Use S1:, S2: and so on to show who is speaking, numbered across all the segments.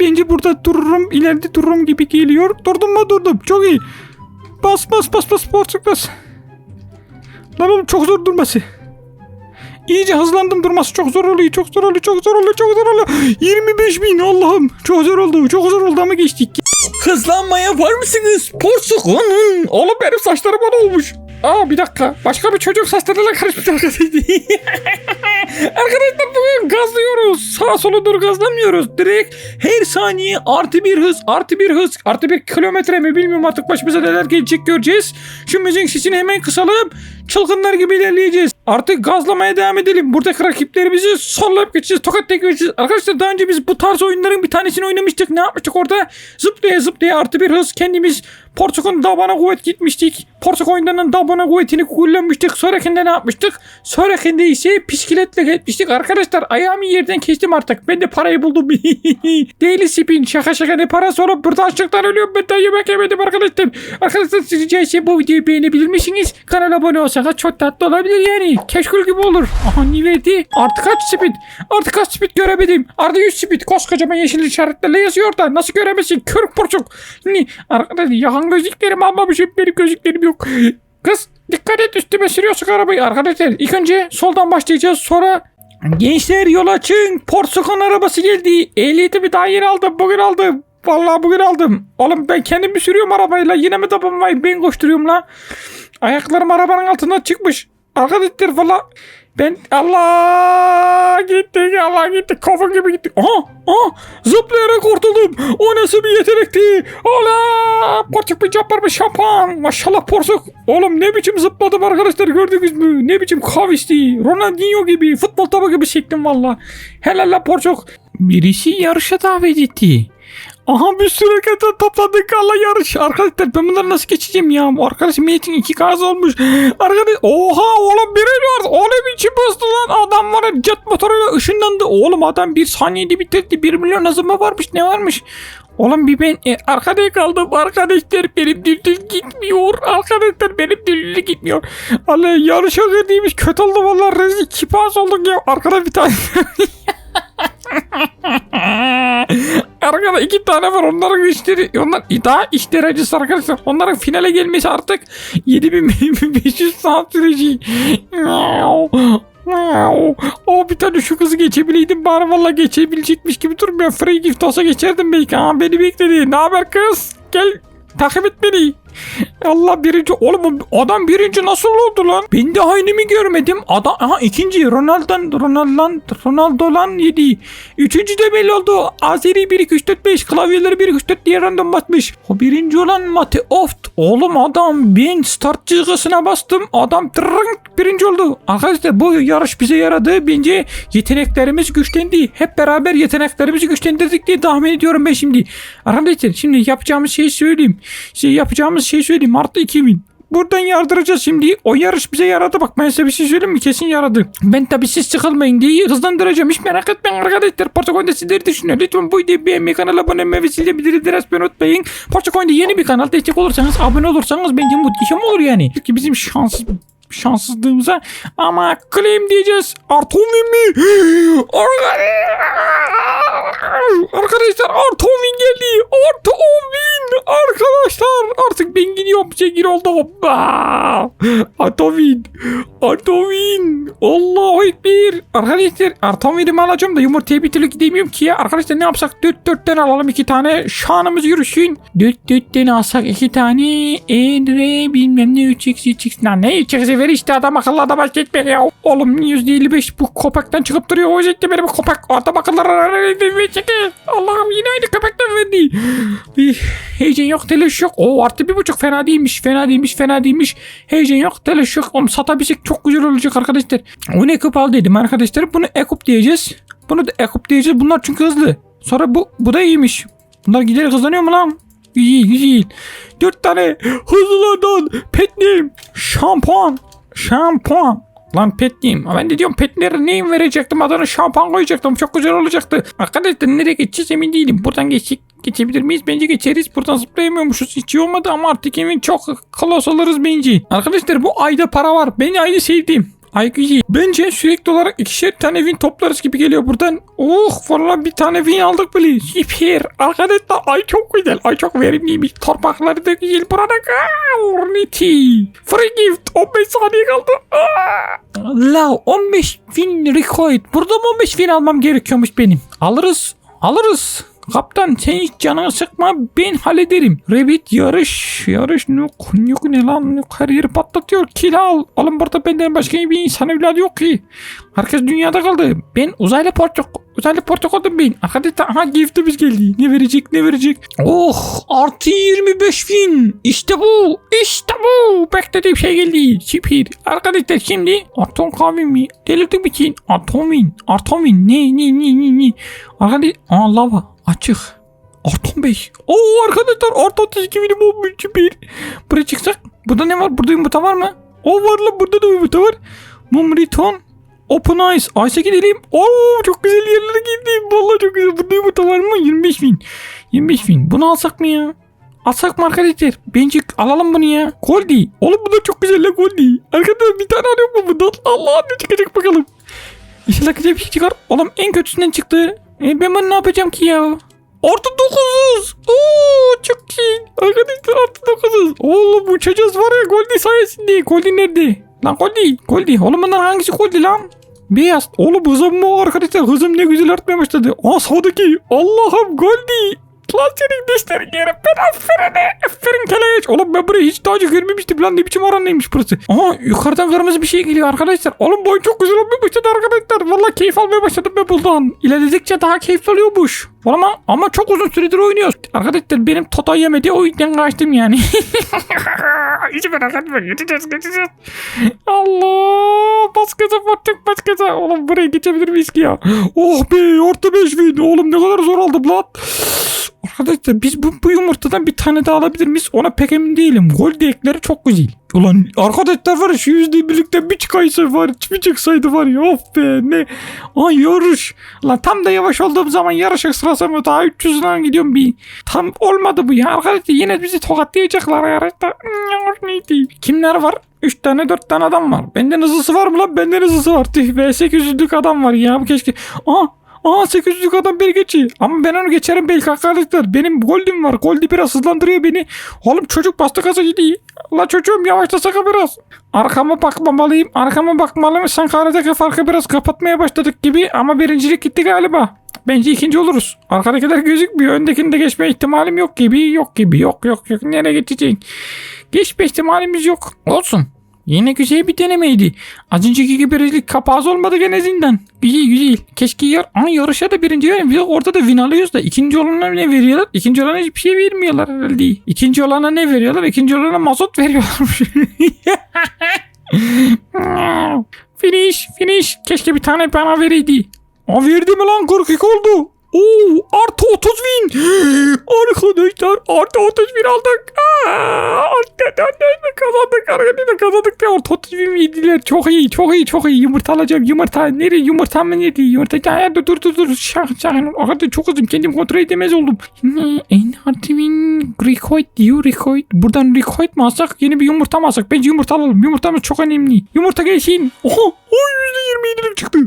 S1: bence burada dururum. ileride dururum gibi geliyor. Durdum mu durdum. Çok iyi. Bas bas bas bas borsuk bas. Lan oğlum çok zor durması. İyice hızlandım durması çok zor oluyor. Çok zor oluyor. Çok zor oluyor. Çok zor oluyor. 25 bin Allah'ım. Çok zor oldu. Çok zor oldu ama geçtik.
S2: Hızlanma yapar mısınız? Porsukunun.
S1: Oğlum benim saçlarım bana olmuş. Aa bir dakika. Başka bir çocuk saçlarıyla karışmış arkadaşlar. arkadaşlar bugün gazlıyoruz. Sağa sola doğru gazlamıyoruz. Direkt her saniye artı bir hız, artı bir hız, artı bir kilometre mi bilmiyorum artık başımıza neler gelecek göreceğiz. Şu müziğin sesini hemen kısalım. Çılgınlar gibi ilerleyeceğiz. Artık gazlamaya devam edelim. Buradaki rakiplerimizi sollayıp geçeceğiz. Tokatlayıp geçeceğiz. Arkadaşlar daha önce biz bu tarz oyunların bir tanesini oynamıştık. Ne yapmıştık orada? Zıplaya zıplaya artı bir hız kendimiz Porçuk'un dabana kuvvet gitmiştik. Oyunlarının dabana kuvvetini kullanmıştık. Sonrakinde ne yapmıştık? Sonrakinde ise bisikletle gitmiştik. Arkadaşlar ayağımı yerden kestim artık. Ben de parayı buldum. Daily spin. Şaka şaka ne parası olup burada açlıktan ölüyorum. Ben de yemek yemedim arkadaşlar. Arkadaşlar siz rica etsem bu videoyu beğenebilir misiniz? Kanala abone olsanız çok tatlı olabilir yani. Keşkül gibi olur. Aha ne verdi? Artı kaç speed? Artı kaç speed göremedim. Artı 100 speed. Koskocaman yeşil işaretlerle yazıyor da. Nasıl göremezsin? Kör porçuk. Arkadaşlar yakan gözlüklerim almamışım. Benim gözlüklerim yok. Kız dikkat et üstüme sürüyorsun arabayı. Arkadaşlar ilk önce soldan başlayacağız. Sonra Gençler yol açın. Porsukon arabası geldi. Ehliyetimi daha yeni aldım. Bugün aldım. Vallahi bugün aldım. Oğlum ben kendim mi sürüyorum arabayla? Yine mi tabanmayı ben koşturuyorum la? Ayaklarım arabanın altından çıkmış. Arkadaşlar valla ben Allah gitti Allah gitti kafam gibi gitti. Aha aha zıplayarak kurtuldum. O nasıl bir yetenekti? Allah porçuk bir yapar mı şampuan. Maşallah porsuk. Oğlum ne biçim zıpladım arkadaşlar gördünüz mü? Ne biçim kavisti. Ronaldinho gibi futbol topu gibi sektim valla. Helal la porçuk. Birisi yarışa davet etti. Aha bir sürü arkadaşlar topladık Allah yarış. Arkadaşlar ben bunları nasıl geçeceğim ya? Arkadaşım milletin iki gaz olmuş. Arkadaş oha oğlum biri var. O ne biçim bastı lan? Adam var ya jet motoruyla ışınlandı. Oğlum adam bir saniyede bitirdi. Bir milyon azıma varmış ne varmış? Oğlum bir ben e, arkada kaldım arkadaşlar benim düldül gitmiyor arkadaşlar benim düldül gitmiyor Allah yarışa girdiğimiz kötü oldu vallahi rezil kipaz olduk ya arkada bir tane Arkada iki tane var onların işleri onlar daha iş derecesi arkadaşlar onların finale gelmesi artık 7500 saat süreci o bir tane şu kızı geçebileydim bari valla geçebilecekmiş gibi durmuyor. Free gift olsa geçerdim belki. Aa, beni bekledi. Ne haber kız? Gel takip et beni. Allah birinci. Oğlum adam birinci nasıl oldu lan? Ben de aynımı görmedim. Adam aha ikinci Ronaldo'dan Ronaldo'dan Ronaldo'dan yedi. Üçüncü de belli oldu. Azeri 1 2 3 4 5 klavyeleri 1 2 3 4 diye random basmış. O birinci olan Mate Oft. Oğlum adam ben start çizgisine bastım. Adam tırrınk birinci oldu. Arkadaşlar bu yarış bize yaradı. Bence yeteneklerimiz güçlendi. Hep beraber yeteneklerimizi güçlendirdik diye tahmin ediyorum ben şimdi. Arkadaşlar şimdi yapacağımız şeyi söyleyeyim. Şey yapacağımız şeyi söyleyeyim. Mart'ta 2000. Buradan yardıracağız şimdi. O yarış bize yaradı. Bak ben size bir şey söyleyeyim mi? Kesin yaradı. Ben tabii siz sıkılmayın diye hızlandıracağım. Hiç merak etmeyin arkadaşlar. Portakoy'da sizleri düşünüyor. Lütfen bu videoyu beğenmeyi, kanala abone olmayı ve zilde bildirimleri açmayı unutmayın. Portakoy'da yeni bir kanal. Destek olursanız, abone olursanız bence muhteşem olur yani. Ki bizim şans şanssızlığımıza ama claim diyeceğiz. Artovin mi? Arkadaşlar- Arkadaşlar Artovin geldi. Artovin. Arkadaşlar artık ben gidiyorum. Zengin oldum. Hoppa. Artovin. Artovin. Allahu Ekber. Arkadaşlar Artovin'imi alacağım da yumurtaya bir türlü gidemiyorum ki. Arkadaşlar ne yapsak? Dört dörtten alalım iki tane. Şanımız yürüsün. Dört dörtten alsak iki tane. Endre bilmem ne 3x 3x. Lan ne 3x'i ver işte adam akıllı adam baş etmek ya. Oğlum %55 bu köpekten çıkıp duruyor. O yüzden benim köpek. Adam akıllı çekil. Allah'ım yine aynı köpekten verdi. Heyecan yok telaş yok. O artı bir buçuk fena değilmiş. Fena değilmiş fena değilmiş. Heyecan yok telaş yok. Onu satabilsek çok güzel olacak arkadaşlar. Onu ekup al dedim arkadaşlar. Bunu ekup diyeceğiz. Bunu da ekup diyeceğiz. Bunlar çünkü hızlı. Sonra bu bu da iyiymiş. Bunlar giderek hızlanıyor mu lan? İyi güzel. Dört tane hızlılardan petneyim. Şampuan. Şampuan. Lan pet diyeyim. Ben de diyorum petlere neyim verecektim adına şampuan koyacaktım. Çok güzel olacaktı. Arkadaşlar nereye geçeceğiz emin değilim. Buradan geçecek. Geçebilir miyiz? Bence geçeriz. Buradan zıplayamıyormuşuz. Hiç iyi olmadı ama artık emin çok klos oluruz bence. Arkadaşlar bu ayda para var. Ben ayda sevdiğim. Güzel. Bence sürekli olarak ikişer tane win toplarız gibi geliyor buradan. Oh valla bir tane win aldık bile. Süper. Arkadaşlar ay çok güzel. Ay çok verimliymiş. Torpakları da güzel burada. Aa, Niti. Free gift. 15 saniye kaldı. Aa. La 15 win record. Burada mı 15 win almam gerekiyormuş benim? Alırız. Alırız. Kaptan sen hiç canını sıkma ben hallederim. Revit yarış yarış nuk nuk ne lan nuk her yeri patlatıyor kill al. Oğlum burada benden başka bir insan evladı yok ki. Herkes dünyada kaldı. Ben uzaylı portok uzaylı portok oldum ben. Arkadaşlar aha giftimiz geldi. Ne verecek ne verecek. Oh artı 25 bin. İşte bu işte bu. Beklediğim şey geldi. Süper. Arkadaşlar şimdi atom kahve mi? Delirdik için atomin. Atomin ne ne ne ne ne. Arkadaşlar aa lava açık. Artı 5. Oo arkadaşlar artı 32 binim olmuş süper. Buraya çıksak. Burada ne var? Burada yumurta var mı? O var lan burada da yumurta var. Mumriton. Open Eyes. Ice'e gidelim. Oo çok güzel yerlere gittim. Vallahi çok güzel. Burada yumurta var mı? 25 bin. 25 bin. Bunu alsak mı ya? Alsak mı arkadaşlar? Bence alalım bunu ya. Goldie. Oğlum bu da çok güzel lan Goldie. Arkadaşlar bir tane alıyorum mu bundan? Allah ne çıkacak bakalım. İnşallah güzel bir şey çıkar. Oğlum en kötüsünden çıktı. E ben bunu ne yapacağım ki ya? Artı 900. Oo çok iyi. Arkadaşlar artı 900. Oğlum uçacağız var ya Goldie sayesinde. Goldie nerede? Lan Goldie. Goldie. Oğlum bunlar hangisi Goldie lan? Beyaz. Oğlum hızım mı arkadaşlar? Hızım ne güzel artmaya başladı. Aa sağdaki. Allah'ım Goldie. Lan senin dişlerin yerim. Ben aferin. Aferin keleş. Oğlum ben burayı hiç daha önce görmemiştim. Lan ne biçim oran neymiş burası. Aha yukarıdan kırmızı bir şey geliyor arkadaşlar. Oğlum boy çok güzel olmaya başladı arkadaşlar. Vallahi keyif almaya başladım ben bundan. İlerledikçe daha keyif alıyormuş. Ama, ama çok uzun süredir oynuyoruz. Arkadaşlar benim Toto yemedi o yüzden kaçtım yani. Hiç merak etme geçeceğiz geçeceğiz. Allah bas gaza battık bas gaza. Oğlum buraya geçebilir miyiz ki ya? Oh be orta 5 bin. Oğlum ne kadar zor aldım lan. Arkadaşlar biz bu, bu yumurtadan bir tane daha alabilir miyiz? Ona pek emin değilim. Gol ekleri çok güzel. Ulan arkadaşlar var ya şu yüzde birlikte bir çıkaysa var bir çıksaydı var ya of be ne. Ay yarış. Lan tam da yavaş olduğum zaman yarış sırası mı daha 300'den gidiyorum bir. Tam olmadı bu ya arkadaşlar yine bizi tokatlayacaklar yarışta. Neydi? Kimler var? 3 tane 4 tane adam var. Benden hızlısı var mı lan? Benden hızlısı var. Tüh be 800'lük adam var ya bu keşke. Aa Aa 800'lük adam beni geçiyor. Ama ben onu geçerim belki arkadaşlar. Benim Gold'im var. Gold'i biraz hızlandırıyor beni. Oğlum çocuk bastı gaza gidiyor. La çocuğum yavaşlasana biraz. Arkama bakmamalıyım. Arkama bakmalıyım. Sanki aradaki farkı biraz kapatmaya başladık gibi. Ama birincilik gitti galiba. Bence ikinci oluruz. Arkadakiler gözükmüyor. Öndekini de geçme ihtimalim yok gibi. Yok gibi. Yok yok yok. Nereye geçeceksin? Geçme ihtimalimiz yok. Olsun. Yine güzel bir denemeydi. Az önceki gibi rezillik kapaz olmadı gene zindan. Güzel güzel. Keşke yar Aa, yarışa da birinci verin. Biz orada da win alıyoruz da. ikinci olana ne veriyorlar? İkinci olana hiçbir şey vermiyorlar herhalde. İkinci olana ne veriyorlar? İkinci olana mazot veriyorlarmış. finish finish. Keşke bir tane bana vereydi. Aa verdi mi lan 42 oldu. Oo artı 30 bin. Arkadaşlar artı 30 bin aldık. Aa, kazandık arkadaşlar kazandık artı 30 bin yediler. Çok iyi çok iyi çok iyi yumurta alacağım yumurta. Nereye yumurta mı yedi yumurta. Ya, dur dur dur dur. Şah şah. Arkadaşlar çok hızlıyım kendim kontrol edemez oldum. Ne en artı bin rekoid diyor rekoid. Buradan rekoid mi alsak yeni bir yumurta mı alsak? Bence yumurta alalım. Yumurtamız çok önemli. Yumurta gelsin. Oha. Oy %27'lik çıktı.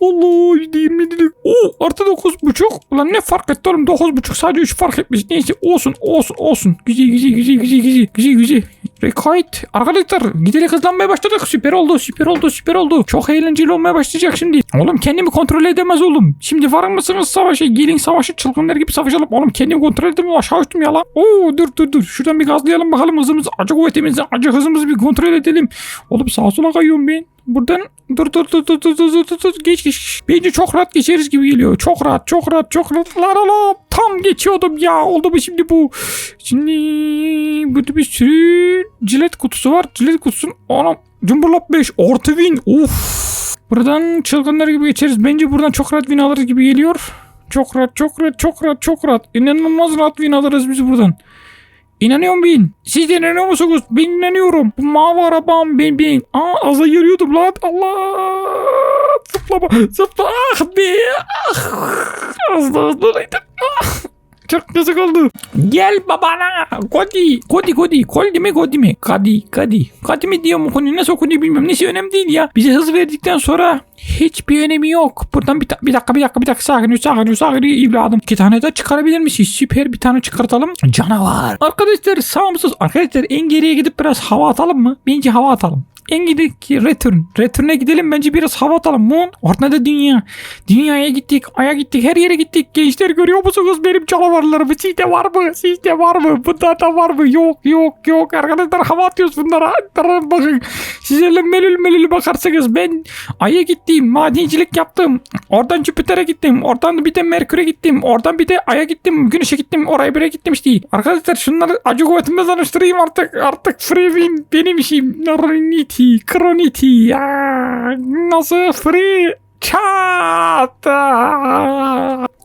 S1: Allah %27'lik. Oo artı 9.5. Ulan ne fark etti oğlum 9.5 sadece 3 fark etmiş. Neyse olsun olsun olsun. Güzel güzel güzel güzel güzel güzel güzel. Rekait. Arkadaşlar giderek hızlanmaya başladık. Süper oldu süper oldu süper oldu. Çok eğlenceli olmaya başlayacak şimdi. Oğlum kendimi kontrol edemez oğlum. Şimdi var mısınız savaşa? Gelin savaşı çılgınlar gibi savaşalım. Oğlum kendimi kontrol edemem aşağı uçtum ya lan. Oo dur dur dur. Şuradan bir gazlayalım bakalım hızımızı. Acı kuvvetimizi acı hızımızı bir kontrol edelim. Oğlum sağa sola kayıyorum ben. Buradan dur dur dur dur dur dur dur dur dur geç geç. Bence çok rahat geçeriz gibi geliyor. Çok rahat çok rahat çok rahat. La la la. Tam geçiyordum ya. Oldu mu şimdi bu? Şimdi burada bir sürü cilet kutusu var. Cilet kutusun. Anam. Cumburlap 5. Orta win. Of. Buradan çılgınlar gibi geçeriz. Bence buradan çok rahat win alırız gibi geliyor. Çok rahat çok rahat çok rahat çok rahat. İnanılmaz rahat win alırız biz buradan. İnanıyorum bin. Siz de inanıyor musunuz? Ben inanıyorum. Bu mavi arabam ben bin. Aa az ayırıyordum lan. Allah. Zıplama. Zıpla. Ah be. Ah. Az da hızlıydım. Ah. Çok yazık oldu. Gel babana. Kodi. Kodi kodi. Kodi mi kodi mi? Kadi kadi. Kadi mi diyor mu konu nasıl okunuyor bilmiyorum. Neyse önemli değil ya. Bize hız verdikten sonra hiçbir önemi yok. Buradan bir, bir dakika bir dakika bir dakika sakin ol sakin ol sakin ol evladım. İki tane daha çıkarabilir misin? Süper bir tane çıkartalım. Canavar. Arkadaşlar sağımsız. Arkadaşlar en geriye gidip biraz hava atalım mı? Bence hava atalım. En gideki return. Return'e gidelim bence biraz hava atalım. Moon. Ortada dünya. Dünyaya gittik. Aya gittik. Her yere gittik. Gençler görüyor musunuz benim canavarlarımı? Sizde var mı? Sizde var mı? Bunda da var mı? Yok yok yok. Arkadaşlar hava atıyoruz bunlara. Durun bakın. Siz öyle melül melül bakarsanız ben Ay'a gittim. Madencilik yaptım. Oradan Jüpiter'e gittim. Oradan bir de Merkür'e gittim. Oradan bir de Ay'a gittim. Güneş'e gittim. Oraya bire gittim işte. Arkadaşlar şunları acı kuvvetimle tanıştırayım artık. Artık free win benim işim. Narinity. Kronity. Ya, nasıl free? Çat.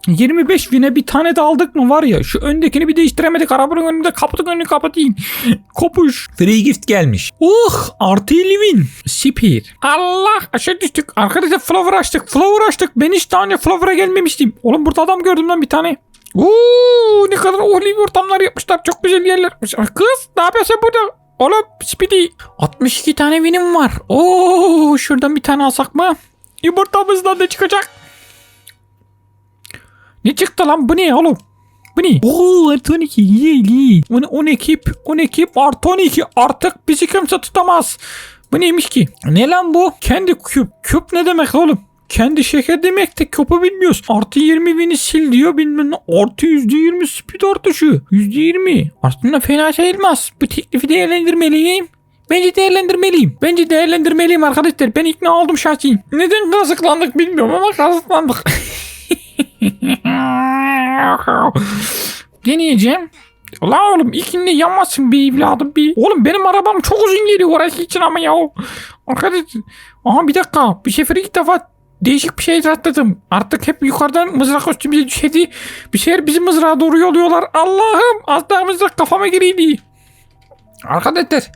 S1: 25 win'e bir tane de aldık mı var ya şu öndekini bir değiştiremedik arabanın önünde kaputun önünü kapatayım kopuş
S2: Free gift gelmiş.
S1: Oh artı 50 win Sipir Allah aşağı düştük arkadaşlar flower açtık flower açtık ben hiç daha önce flower'a gelmemiştim oğlum burada adam gördüm lan bir tane Oo ne kadar ohli ortamlar yapmışlar çok güzel yerler kız ne yapıyorsun burada oğlum Speedy 62 tane winim var Oo şuradan bir tane alsak mı yumurtamızdan da çıkacak ne çıktı lan bu ne oğlum? Bu ne? Oo artı 12 iyi iyi. 10, 10 ekip 10 ekip artı 12 artık bizi kimse tutamaz. Bu neymiş ki? Ne lan bu? Kendi küp. Küp ne demek oğlum? Kendi şeker demek de küpü bilmiyoruz. Artı 20 bini sil diyor bilmem ne. Artı %20 speed artışı. %20. Aslında fena sayılmaz. Bu teklifi değerlendirmeliyim. Bence değerlendirmeliyim. Bence değerlendirmeliyim arkadaşlar. Ben ikna oldum şahsi. Neden kazıklandık bilmiyorum ama kazıklandık. Deneyeceğim. La oğlum ilkinde yanmasın bir evladım bir. Oğlum benim arabam çok uzun geliyor orası için ama ya. Arkadaş. Aha bir dakika. Bir sefer ilk defa değişik bir şey rastladım. Artık hep yukarıdan mızrak üstümüze düşedi. Bir şeyler bizim mızrağa doğru yolluyorlar. Allah'ım az daha mızrak kafama giriydi. Arkadaşlar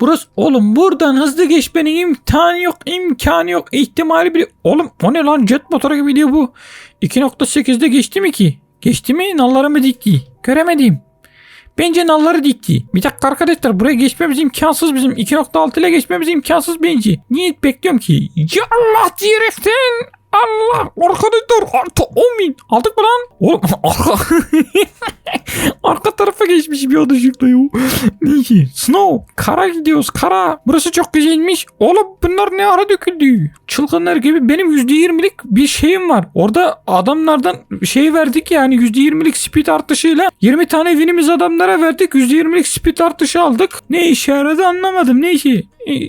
S1: Burası oğlum buradan hızlı geçmenin imkanı yok imkanı yok ihtimali bile oğlum o ne lan jet motoru gibi diyor bu 2.8'de geçti mi ki geçti mi nalları mı dikti göremedim bence nalları dikti bir dakika arkadaşlar buraya geçmemiz imkansız. Bizim 2.6 ile geçmemiz imkansız bence. Niye bekliyorum ki? Ya Allah diyerekten Allah arkadaşlar artı 10 bin. Aldık mı lan? Oğlum arka arka tarafa geçmiş bir yanlışlıkla ya. Neyse Snow kara gidiyoruz kara. Burası çok güzelmiş. Oğlum bunlar ne ara döküldü? Çılgınlar gibi benim %20'lik bir şeyim var. Orada adamlardan şey verdik yani %20'lik speed artışıyla 20 tane winimiz adamlara verdik. %20'lik speed artışı aldık. Ne işe yaradı anlamadım. Neyse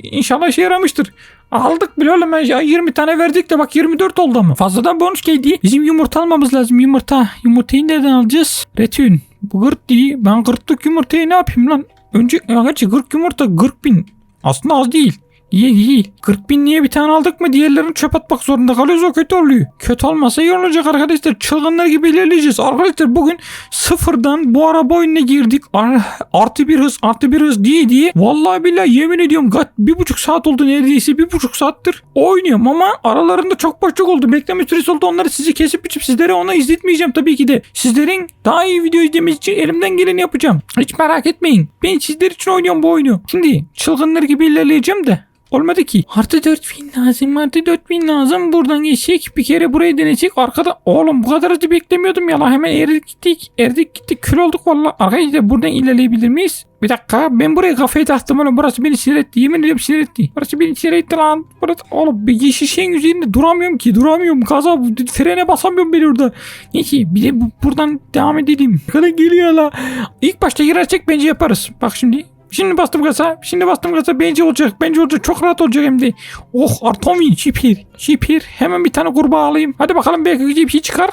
S1: İnşallah işe yaramıştır Aldık bile oğlum ya 20 tane verdik de bak 24 oldu ama. Fazladan bonus geldi. Bizim yumurta almamız lazım yumurta. Yumurtayı nereden alacağız? Retün. Bu gırt değil. Ben gırtlık yumurtayı ne yapayım lan? Önce ya gerçi 40 yumurta 40 bin. Aslında az değil. İyi iyi. 40 bin niye bir tane aldık mı diğerlerini çöp atmak zorunda kalıyoruz o kötü oluyor. Kötü olmasa iyi olacak arkadaşlar. Çılgınlar gibi ilerleyeceğiz. Arkadaşlar bugün sıfırdan bu araba oyununa girdik. Ar- artı bir hız artı bir hız diye diye. Vallahi billahi yemin ediyorum bir buçuk saat oldu neredeyse bir buçuk saattir oynuyorum ama aralarında çok boşluk oldu. Bekleme süresi oldu onları sizi kesip biçip sizlere ona izletmeyeceğim tabii ki de. Sizlerin daha iyi video izlemeniz için elimden geleni yapacağım. Hiç merak etmeyin. Ben sizler için oynuyorum bu oyunu. Şimdi çılgınlar gibi ilerleyeceğim de. Olmadı ki. Artı 4000 lazım. Artı 4000 lazım. Buradan geçecek. Bir kere burayı deneyecek. Arkada. Oğlum bu kadar hızlı beklemiyordum ya. Hemen erdik gittik. Erdik gittik. Kül olduk valla. Arkadaşlar buradan ilerleyebilir miyiz? Bir dakika. Ben buraya kafayı taktım oğlum. Burası beni sinir etti. Yemin ediyorum sinir etti. Burası beni sinir etti lan. Burası. Oğlum bir yeşil üzerinde duramıyorum ki. Duramıyorum. Gaza frene basamıyorum ben orada. Neyse bir de bu- buradan devam edelim. Kadar geliyor la. İlk başta girersek bence yaparız. Bak şimdi. Şimdi bastım gaza. Şimdi bastım gaza. Bence olacak. Bence olacak. Çok rahat olacak hem de. Oh Artomin. Şipir. Şipir. Hemen bir tane kurbağa alayım. Hadi bakalım belki güzel bir şey çıkar.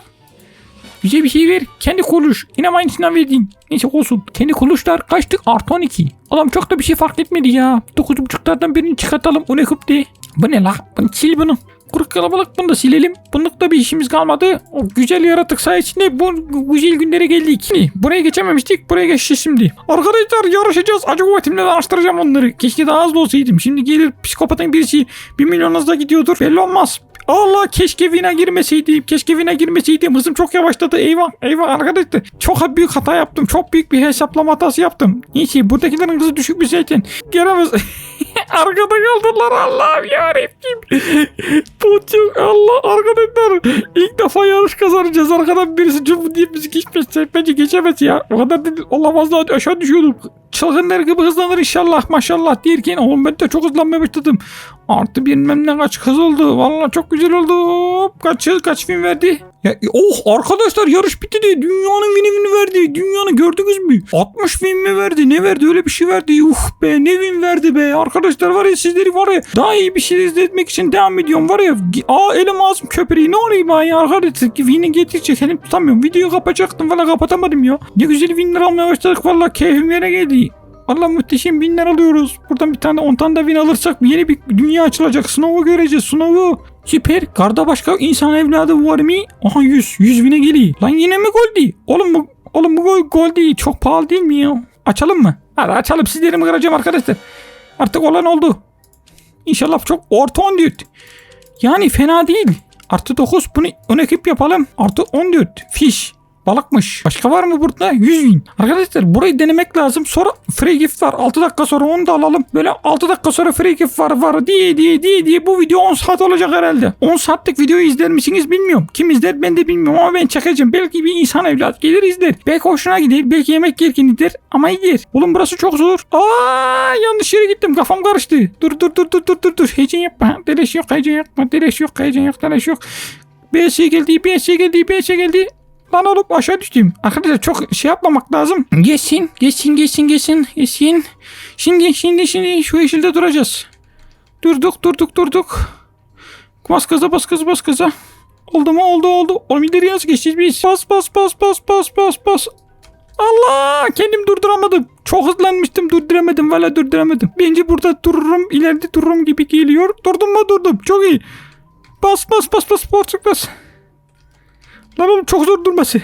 S1: Güzel bir şey ver. Kendi kuluş. Yine aynısından verdin. Neyse olsun. Kendi kuluşlar kaçtık? Artı 12. Adam çok da bir şey fark etmedi ya. 9.5'lardan birini çıkartalım. O ne de. Bu ne la? Bunu sil bunu. Kuru kalabalık bunu da silelim. Bunlukta bir işimiz kalmadı. O güzel yaratık sayesinde bu güzel günlere geldik. Buraya geçememiştik. Buraya geçeceğiz şimdi. Arkadaşlar yarışacağız. Acı kuvvetimle araştıracağım onları. Keşke daha hızlı olsaydım. Şimdi gelir psikopatın birisi 1 milyon hızla gidiyordur. Belli olmaz. Allah keşke vine girmeseydim. Keşke vine girmeseydim. Hızım çok yavaşladı. Eyvah eyvah arkadaşlar. Çok büyük hata yaptım. Çok büyük bir hesaplama hatası yaptım. Neyse buradakilerin hızı düşük bir zaten. Gelemez. Arkada kaldılar Allah'ım yarabbim. Çok Allah arkadaşlar. İlk defa yarış kazanacağız. Arkadan birisi cıvı diye bizi geçmezse bence geçemez ya. O kadar değil. Olamaz da aşağı düşüyorduk. Çılgınlar gibi hızlanır inşallah maşallah derken oğlum ben de çok hızlanmaya başladım. Artı bilmem ne kaç hız oldu. Vallahi çok güzel oldu. Kaç yıl kaç film verdi? Ya, oh arkadaşlar yarış bitti de dünyanın winini verdi. Dünyanı gördünüz mü? 60 win mi verdi? Ne verdi? Öyle bir şey verdi. Uf be ne win verdi be. Arkadaşlar var ya sizleri var ya daha iyi bir şey izletmek için devam ediyorum. Var ya aa elim ağzım köpeği ne oluyor ben ya arkadaşlar win'i getirecek elim tutamıyorum. Videoyu kapatacaktım valla kapatamadım ya. Ne güzel winler almaya başladık valla keyfim yere geldi. Valla muhteşem binler alıyoruz. Buradan bir tane 10 tane de win alırsak yeni bir dünya açılacak. Sınavı göreceğiz sınavı. Süper. Karda başka insan evladı var mı? Aha 100. 100 bine geliyor. Lan yine mi gol değil? Oğlum bu, oğlum bu gol, gol değil. Çok pahalı değil mi ya? Açalım mı? Hadi açalım. Sizlerimi kıracağım arkadaşlar. Artık olan oldu. İnşallah çok orta 14. Yani fena değil. Artı 9 bunu ön ekip yapalım. Artı 14 fiş. Balıkmış. Başka var mı burada? 100 bin. Arkadaşlar burayı denemek lazım. Sonra free gift var. 6 dakika sonra onu da alalım. Böyle 6 dakika sonra free gift var var diye diye diye diye bu video 10 saat olacak herhalde. 10 saatlik videoyu izler misiniz bilmiyorum. Kim izler ben de bilmiyorum ama ben çekeceğim. Belki bir insan evlat gelir izler. Belki hoşuna gider. Belki yemek yerken ama yer. Oğlum burası çok zor. Aa yanlış yere gittim. Kafam karıştı. Dur dur dur dur dur dur dur. Heyecan yapma. Deleş yok heyecan yapma. Deleş yok heyecan yok. Deleş yok. BS geldi, BS geldi, BS geldi. Lan olup aşağı düştüm. Arkadaşlar çok şey yapmamak lazım. Geçsin, geçsin, geçsin, geçsin, geçsin. Şimdi, şimdi, şimdi şu yeşilde duracağız. Durduk, durduk, durduk. Bas gaza, bas gaza, bas gaza. Oldu mu? Oldu, oldu. Oğlum ileriye nasıl geçeceğiz biz? Bas, bas, bas, bas, bas, bas, bas. Allah! Kendim durduramadım. Çok hızlanmıştım durduramadım. Valla durduramadım. Bence burada dururum. ileride dururum gibi geliyor. Durdum mu durdum. Çok iyi. Bas bas bas bas bas bas. Lan oğlum çok zor durması.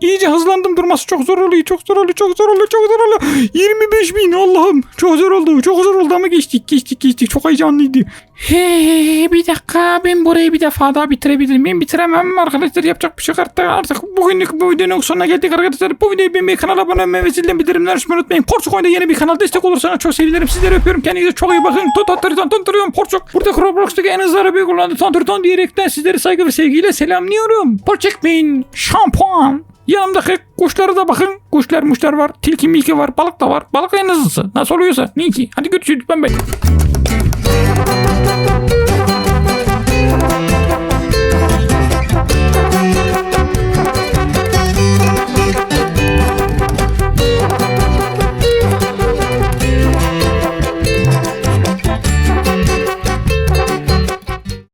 S1: İyice hızlandım durması çok zor oluyor. Çok zor oluyor. Çok zor oluyor. Çok zor oluyor. 25 bin Allah'ım. Çok zor oldu. Çok zor oldu ama geçtik. Geçtik geçtik. Çok heyecanlıydı. He, bir dakika ben burayı bir defa daha bitirebilirim. Ben bitiremem arkadaşlar yapacak bir şey yok artık. Artık bugünlük bu videonun sonuna geldik arkadaşlar. Bu videoyu beğenmeyi kanala abone olmayı ve zilden bildirimleri açmayı unutmayın. Porçuk oyunda yeni bir kanal destek olursanız çok sevinirim. Sizleri öpüyorum. Kendinize çok iyi bakın. Totataritan tonturuyorum. Porçuk. Burada Roblox'taki en hızlı arabayı kullandı. Tonturton diyerekten sizleri saygı ve sevgiyle selamlıyorum. Porçuk Bey'in şampuan. Yanımdaki kuşlara da bakın. Kuşlar muşlar var. Tilki milki var. Balık da var. Balık en hızlısı. Nasıl oluyorsa. Niki. Hadi görüşürüz. Ben ben.